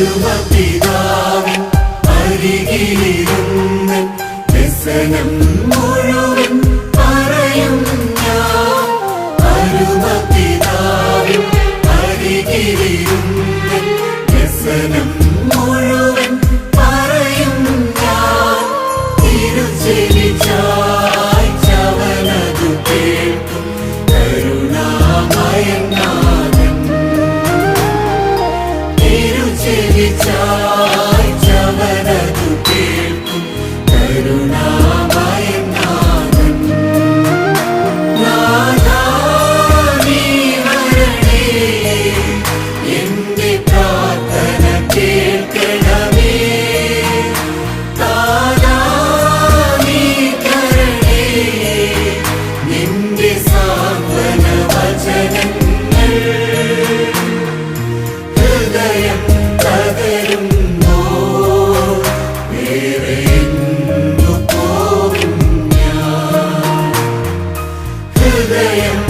You will be ഹൃദയം തകരുന്നു. ഹൃദയം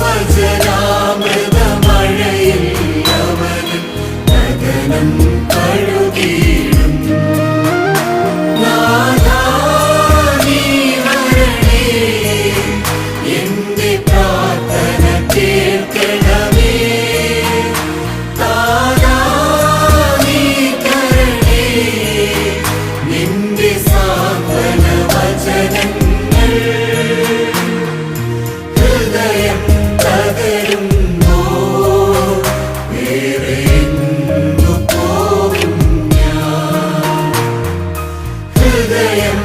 വചനാമൃത മഴയിൽ അവന് നഗനം കഴുകിയിടും എന്റെ പ്രാർത്ഥന കേൾക്കണമേ. നിന്റെ സാന്ത്വന വചനങ്ങൾ ഹൃദയം ഹൃദയം